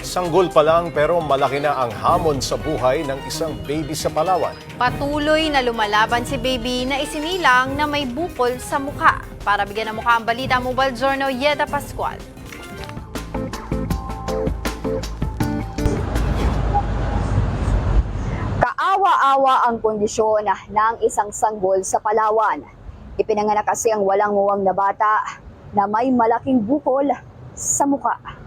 Sanggol pa lang pero malaki na ang hamon sa buhay ng isang baby sa Palawan. Patuloy na lumalaban si Baby na isinilang na may bukol sa mukha. Para bigyan ng mukha ang balita, Mobile Journal Yeda Pascual. Kaawa-awa ang kondisyon ng isang sanggol sa Palawan. Ipinanganak kasi ang walang muwang na bata na may malaking bukol sa muka.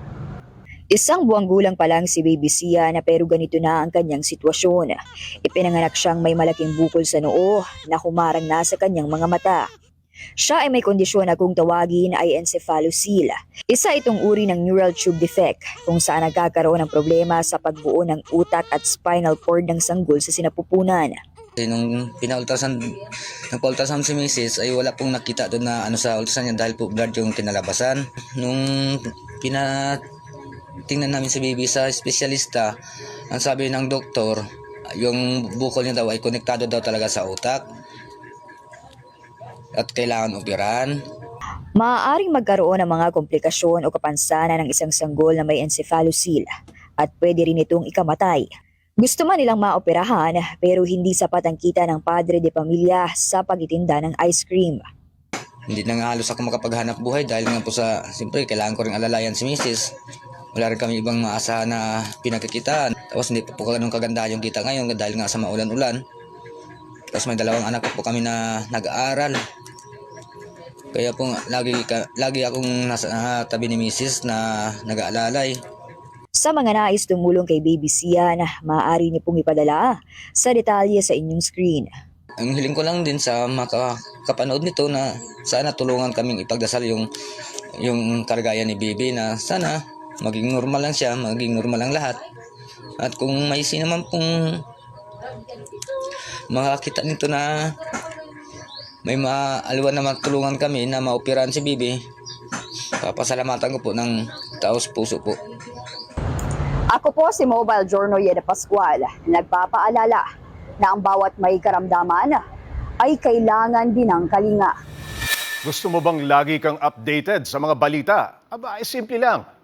Isang buwang gulang pa lang si Baby Sia na pero ganito na ang kanyang sitwasyon. Ipinanganak siyang may malaking bukol sa noo na humarang na sa kanyang mga mata. Siya ay may kondisyon na kung tawagin ay encephalocele. Isa itong uri ng neural tube defect kung saan nagkakaroon ng problema sa pagbuo ng utak at spinal cord ng sanggol sa sinapupunan. Kasi nung pina-ultrasound, nagpa-ultrasound si Mrs. ay wala pong nakita doon na ano sa ultrasound niya dahil po blood yung kinalabasan. Nung pina tingnan namin si baby sa espesyalista, ang sabi ng doktor, yung bukol niya daw ay konektado daw talaga sa utak at kailangan operan. Maaaring magkaroon ng mga komplikasyon o kapansanan ng isang sanggol na may encephalocele at pwede rin itong ikamatay. Gusto man nilang maoperahan pero hindi sapat ang kita ng padre de pamilya sa pagtitinda ng ice cream. Hindi na nga halos ako makapaghanap buhay dahil nga po sa, siyempre, kailangan ko rin alalayan si Mrs. Wala rin kami ibang maasahan na pinagkikitaan. Tapos hindi pa po ganun kaganda yung kita ngayon dahil nga sa maulan-ulan. Tapos may dalawang anak po, kami na nag-aaral. Kaya po lagi, ka, lagi akong nasa ah, tabi ni Mrs. na nag-aalalay. Sa mga nais tumulong kay Baby Sia na maaari niyo pong ipadala sa detalye sa inyong screen. Ang hiling ko lang din sa mga kapanood nito na sana tulungan kaming ipagdasal yung yung karagayan ni Bibi na sana maging normal lang siya, maging normal lang lahat. At kung may sino man pong makakita nito na may maaliwan na matulungan kami na maoperahan si Bibi, papasalamatan ko po ng taos puso po. Ako po si Mobile Journal Yeda Pascual, nagpapaalala na ang bawat may karamdaman ay kailangan din ng kalinga. Gusto mo bang lagi kang updated sa mga balita? Aba, ay simple lang.